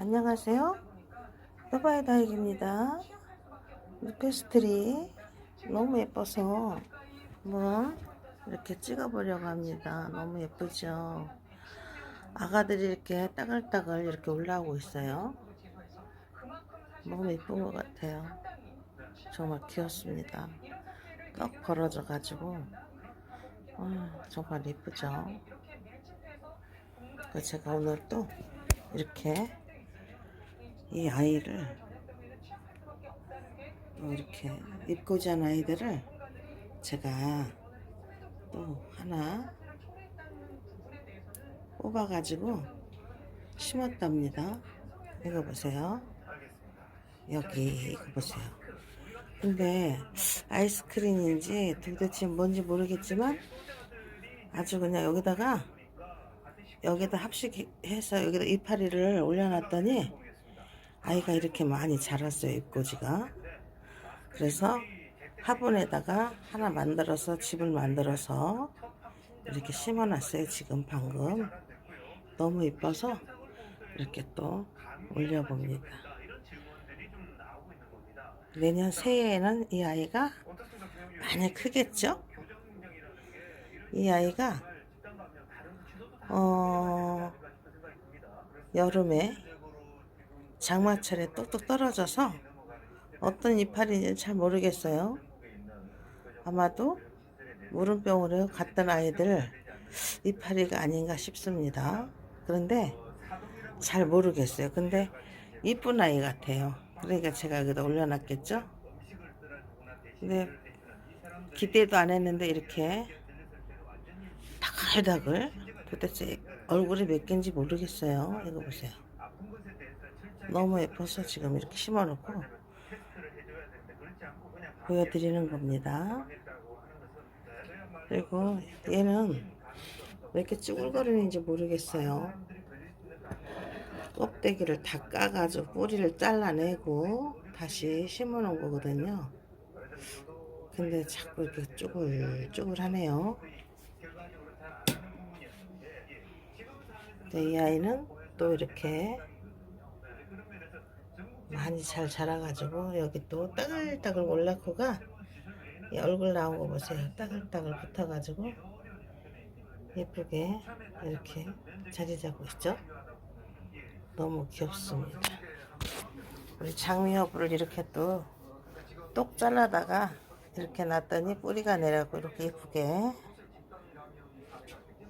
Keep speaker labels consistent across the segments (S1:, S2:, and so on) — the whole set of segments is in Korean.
S1: 안녕하세요. 두바이 다육입니다. 루페스트리 너무 예뻐서 한번 이렇게 찍어보려고 합니다. 너무 예쁘죠? 아가들이 이렇게 따글따글 이렇게 올라오고 있어요. 너무 예쁜 것 같아요. 정말 귀엽습니다. 떡 벌어져 가지고 아, 정말 예쁘죠? 그 제가 오늘 또 이렇게 이 아이를 또 이렇게 입고 잔 아이들을 제가 또 하나 뽑아가지고 심었답니다. 이거 보세요. 여기 이거 보세요. 근데 아이스크림인지 도대체 뭔지 모르겠지만 아주 그냥 여기다가 여기다 합식해서 여기다 이파리를 올려놨더니 아이가 이렇게 많이 자랐어요 입꼬지가. 그래서 화분에다가 하나 만들어서 집을 만들어서 이렇게 심어놨어요 지금 방금. 너무 이뻐서 이렇게 또 올려봅니다. 내년 새해에는 이 아이가 많이 크겠죠? 이 아이가 어, 여름에 장마철에 뚝뚝 떨어져서 어떤 이파리인지 잘 모르겠어요. 아마도 물음병으로 갔던 아이들 이파리가 아닌가 싶습니다. 그런데 잘 모르겠어요. 근데 이쁜 아이 같아요. 그러니까 제가 여기다 올려놨겠죠? 근데 기대도 안 했는데 이렇게 다글다글 도대체 얼굴이 몇 개인지 모르겠어요. 이거 보세요. 너무 예뻐서 지금 이렇게 심어놓고 보여드리는 겁니다. 그리고 얘는 왜 이렇게 쭈글거리는지 모르겠어요. 껍데기를 다 까가지고 뿌리를 잘라내고 다시 심어놓은 거거든요. 근데 자꾸 이렇게 쭈글쭈글하네요. 네, 이 아이는 또 이렇게 많이 잘 자라가지고 여기 또 따글따글 올라코가 이 얼굴 나온 거 보세요. 따글따글 붙어가지고 예쁘게 이렇게 자리 잡고 있죠. 너무 귀엽습니다. 우리 장미 허브를 이렇게 또 똑 잘라다가 이렇게 놨더니 뿌리가 내려고 이렇게 예쁘게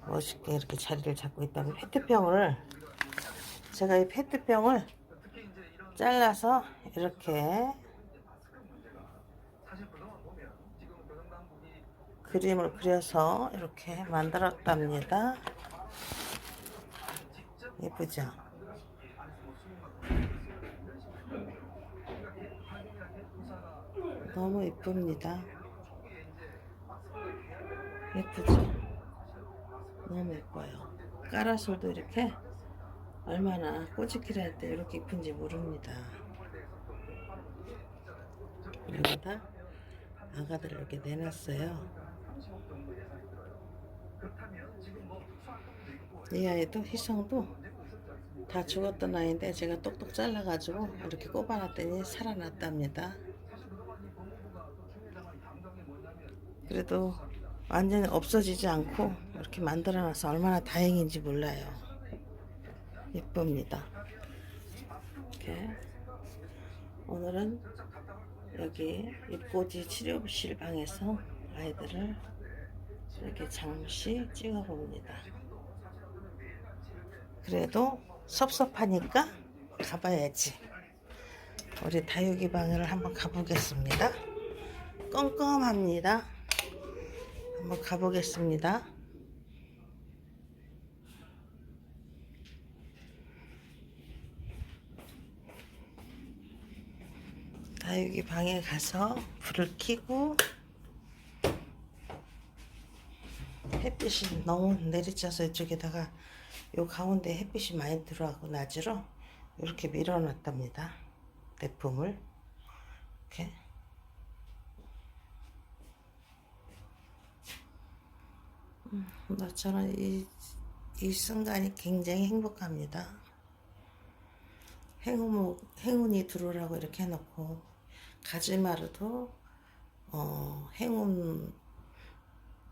S1: 멋있게 이렇게 자리를 잡고 있다면 페트병을 제가 이 페트병을 잘라서 이렇게 그림을 그려서 이렇게 만들었답니다. 예쁘죠? 너무 예쁩니다. 예쁘죠? 너무 예뻐요. 까라솔도 이렇게 얼마나 꼬집기를 할 때 이렇게 이쁜지 모릅니다. 여기다 아가들을 이렇게 내놨어요. 이 아이도 희성도 다 죽었던 아이인데 제가 똑똑 잘라가지고 이렇게 꼽아놨더니 살아났답니다. 그래도 완전히 없어지지 않고 이렇게 만들어놔서 얼마나 다행인지 몰라요. 예쁩니다. 이렇게 오늘은 여기 입꼬지 치료실 방에서 아이들을 이렇게 잠시 찍어봅니다. 그래도 섭섭하니까 가봐야지. 우리 다육이 방을 한번 가보겠습니다. 껌껌합니다. 한번 가보겠습니다. 다육이 방에 가서 불을 켜고 햇빛이 너무 내리쳐서 이쪽에다가 요 가운데 햇빛이 많이 들어가고 낮으로 이렇게 밀어놨답니다. 내품을 이렇게 음, 저는 이, 이 순간이 굉장히 행복합니다. 행운, 행운이 들어오라고 이렇게 해놓고 가지마루도 어, 행운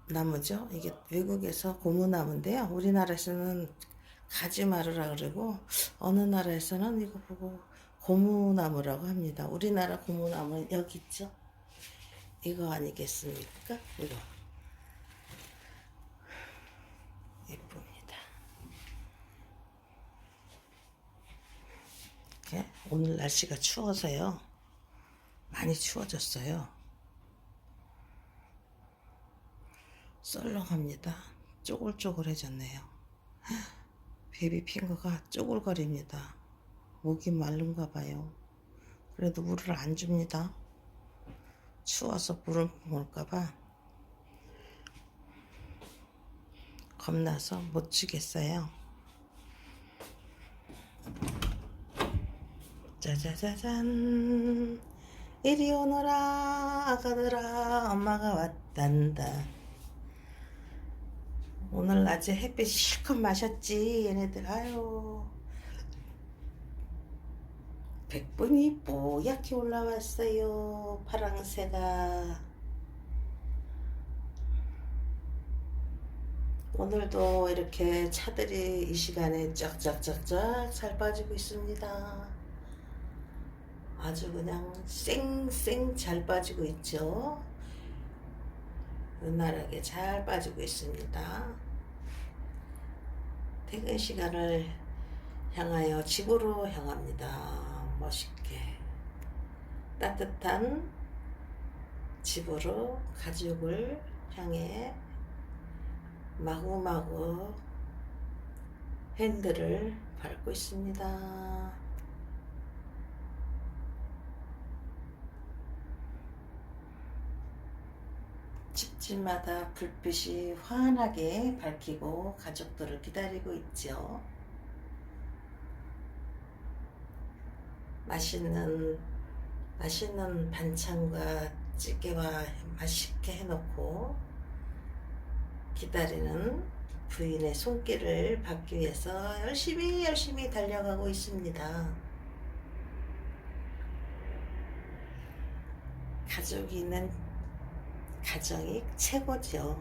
S1: 나무죠. 이게 외국에서 고무나무인데요. 우리나라에서는 가지마루라 그러고 어느 나라에서는 이거 보고 고무나무라고 합니다. 우리나라 고무나무 여기 있죠. 이거 아니겠습니까? 이거 예쁩니다. 이렇게 오늘 날씨가 추워서요. 많이 추워졌어요. 썰렁합니다. 쪼글쪼글해졌네요. 베이비 핑거가 쪼글거립니다. 목이 마른가 봐요. 그래도 물을 안 줍니다. 추워서 물을 먹을까봐 겁나서 못 주겠어요. 짜자자잔 이리 오너라 아가들아 엄마가 왔단다. 오늘 낮에 햇빛 실컷 마셨지 얘네들. 아유. 백분이 뽀얗게 올라왔어요 파랑새가. 오늘도 이렇게 차들이 이 시간에 쫙쫙쫙쫙 잘 빠지고 있습니다 아주 그냥 쌩쌩 잘 빠지고 있죠 은날하게 잘 빠지고 있습니다 퇴근 시간을 향하여 집으로 향합니다. 멋있게 따뜻한 집으로 가족을 향해 마구마구 핸들을 밟고 있습니다. 집집마다 불빛이 환하게 밝히고 가족들을 기다리고 있죠. 맛있는 맛있는 반찬과 찌개와 맛있게 해놓고 기다리는 부인의 손길을 받기 위해서 열심히 열심히 달려가고 있습니다. 가족이 있는 가정이 최고죠.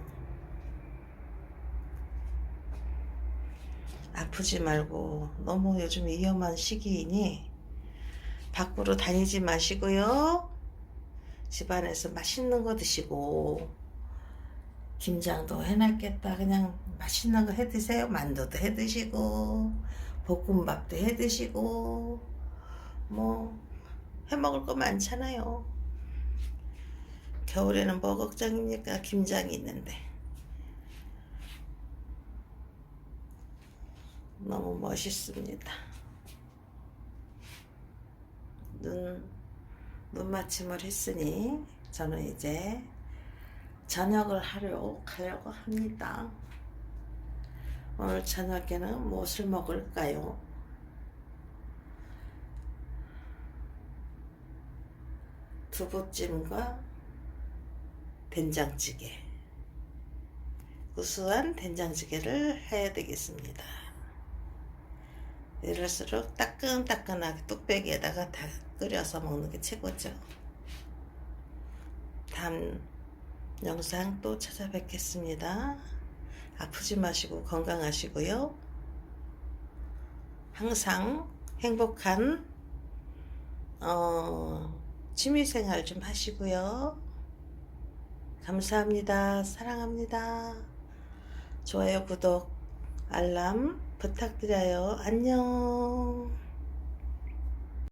S1: 아프지 말고 너무 요즘 위험한 시기이니 밖으로 다니지 마시고요. 집안에서 맛있는 거 드시고 김장도 해놨겠다. 그냥 맛있는 거 해 드세요. 만두도 해 드시고 볶음밥도 해 드시고 뭐 해 먹을 거 많잖아요. 겨울에는 뭐 걱정입니까? 김장이 있는데. 너무 멋있습니다. 눈, 눈 맞춤을 했으니 저는 이제 저녁을 하려 가려고 합니다. 오늘 저녁에는 무엇을 먹을까요? 두부찜과 된장찌개. 구수한 된장찌개를 해야 되겠습니다. 이럴수록 따끈따끈하게 뚝배기에다가 다 끓여서 먹는 게 최고죠. 다음 영상 또 찾아뵙겠습니다. 아프지 마시고 건강하시고요. 항상 행복한 어, 취미생활 좀 하시고요. 감사합니다. 사랑합니다. 좋아요, 구독, 알람 부탁드려요. 안녕.